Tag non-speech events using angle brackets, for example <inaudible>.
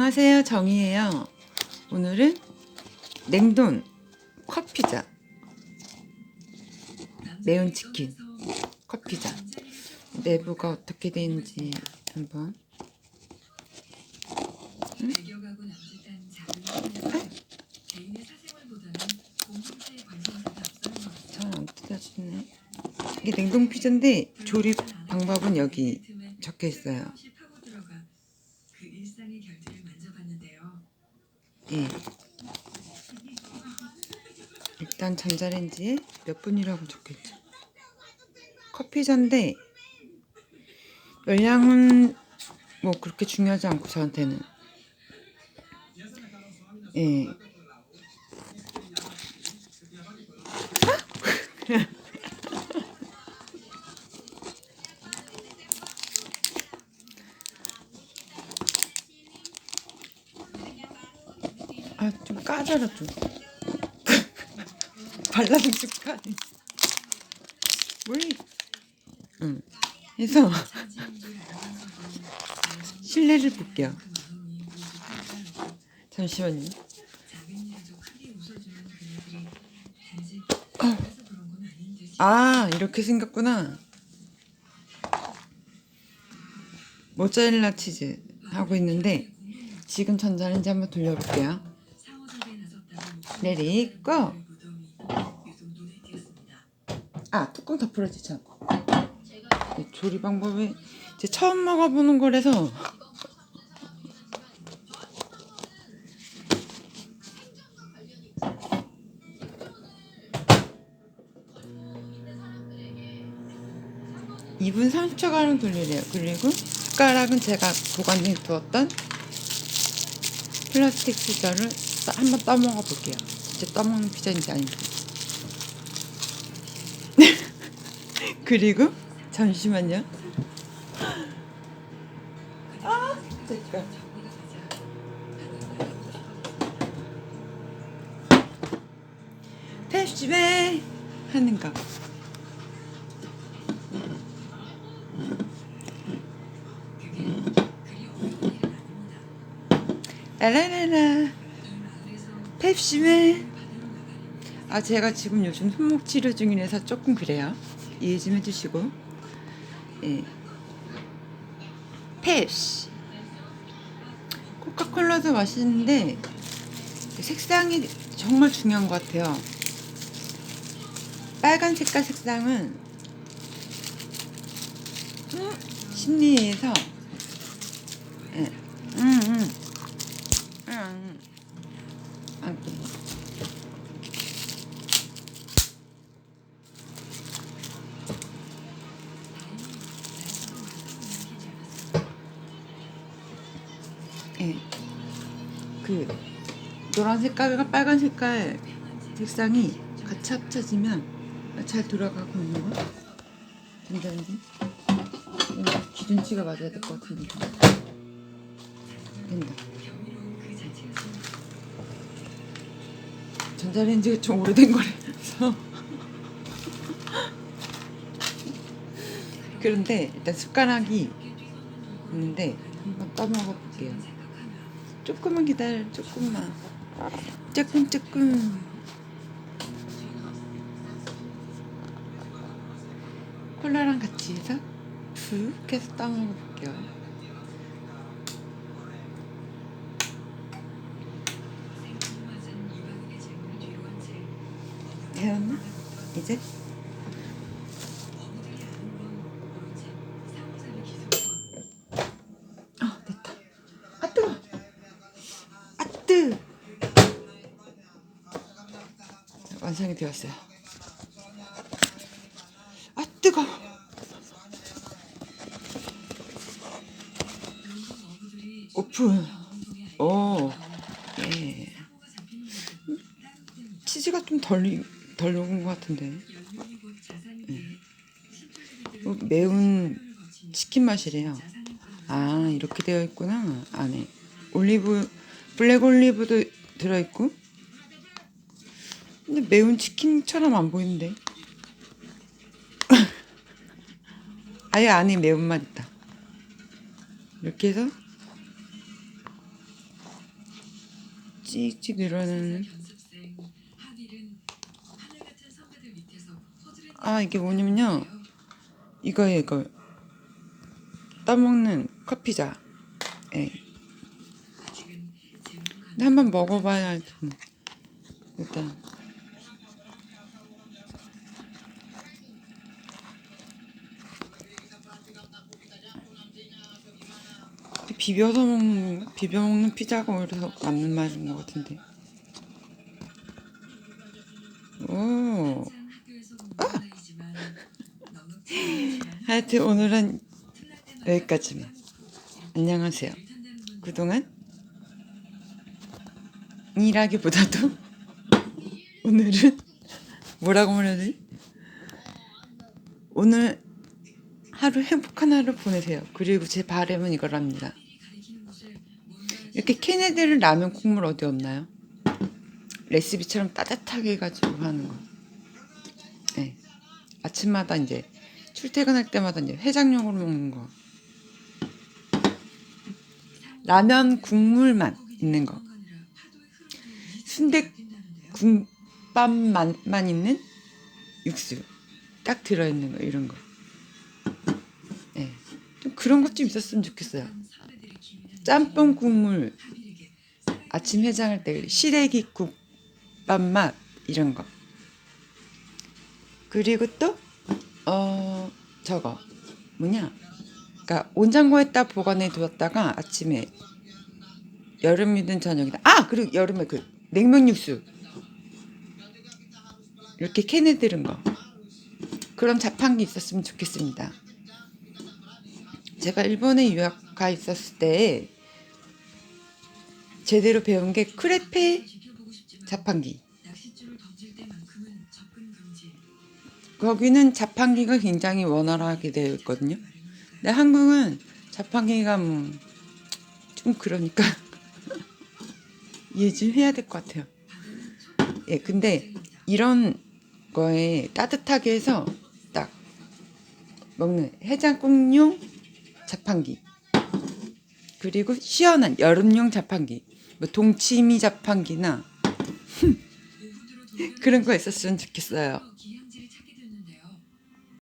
안녕하세요. 정이에요. 오늘은 냉동 컵피자. 매운 치킨 컵피자. 내부가 어떻게 되는지 한번. 배겨가고 남짓한 작은 화면에서 개인의 사생활보다는 공동체의 관심사가 앞서는 것 같아요. 잘안 뜯어지네. 이게 냉동 피자인데 조립 방법은 여기 적혀 있어요. 일상의 결제를 만져봤는데요. 예. 일단 전자레인지에 몇 분이라고 적혀있죠. 커피 잔데 열량은 뭐 그렇게 중요하지 않고 저한테는 예. <laughs> 아 좀 까져라 좀 발라는 습관이. 뭘 응. 해서 <laughs> 실내를 볼게요. 잠시만요. 아 이렇게 생겼구나. 모짜렐라 치즈 하고 있는데 지금 전자레인지 한번 돌려볼게요 내리고. 아 뚜껑 다 풀어지죠? 네, 조리 방법이 이제 처음 먹어보는 거라서. (2분 30초가량) 돌리래요. 그리고 숟가락은 제가 보관해 두었던 플라스틱 따- 한번 떠먹어 볼게요 진짜 떠먹는 피자인지 아닌지 <laughs> 그리고 잠시만요. 아, 진짜. 탭집에 하는 거. 라라라라. 펩시맨. 아 제가 지금 요즘 손목 치료 중이라서 조금 그래요. 이해 좀 해주시고. 예. 펩시. 코카콜라도 맛있는데 색상이 정말 중요한 것 같아요. 빨간 색깔 색상은 음, 심리에서 예. 음, 음. 음, 음. 노란 색깔과 빨간 색깔 색상이 같이 합쳐지면 잘 돌아가고 있는 거? 이거 기준치가 맞아야 될 것 같은데. 된다. 전자레인지가 좀 오래된 거라서. <laughs> 그런데 일단 숟가락이 있는데 한번 떠먹어 볼게요. 조금만 기다려, 조금만. 조금, 조금. 콜라랑 같이 해서 푹 해서 떠먹어 볼게요. 되었나? 이제? 완성이 되었어요. 아, 뜨거! 오픈. 오, 예. 치즈가 좀 덜, 덜 녹은 것 같은데. 신철들이 어, 매운 치킨 맛이래요. 아, 이렇게 되어 있구나. 안에. 올리브, 블랙 올리브도 들어있고. 근데 매운 치킨처럼 안 보이는데. <laughs> 아예 안에 매운맛 있다. 이렇게 해서 찍찍 퍼즐을 아 이게 뭐냐면요. 이거예요 이거. 떠먹는 커피자. 예. 근데 한번 먹어봐야 좀 일단 비벼서 먹는? 비벼 먹는 피자가 오히려 더 맞는 맛인 것 같은데 오 친하지만 하여튼 오늘은 여기까지만 안녕하세요 그동안 일하기보다도 <laughs> 오늘은 뭐라고 말해야 되지? 오늘 하루 행복한 하루 보내세요. 그리고 제 바람은 이거랍니다. 이렇게 캐네디를 라면 국물 어디 없나요? 레시피처럼 따뜻하게 해가지고 하는 거. 네. 아침마다 이제 출퇴근할 때마다 이제 해장용으로 먹는 거. 라면 국물만 있는 거. 순대 국밥만 있는 육수 딱 들어있는 거 이런 거. 네. 좀 그런 것 좀 있었으면 좋겠어요. 짬뽕 국물 아침 해장할 때 시래기 국밥 맛 이런 거. 그리고 또 어 저거 뭐냐? 그러니까 온장고에다 보관해 두었다가 아침에 여름이든 저녁이든 아 그리고 여름에 그 냉면 육수 이렇게 캔에 들은 거 그런 자판기 있었으면 좋겠습니다. 제가 일본에 유학 가 있었을 때 제대로 배운 게 크레페 자판기. 거기는 자판기가 굉장히 원활하게 되어 있거든요. 근데 한국은 자판기가 뭐 좀 그러니까 이해 좀 해야 될 것 같아요. 예, 근데 이런 거에 따뜻하게 해서 딱 먹는 해장국용 자판기 그리고 시원한 여름용 자판기 뭐 동치미 자판기나 <laughs> 그런 거 있었으면 좋겠어요.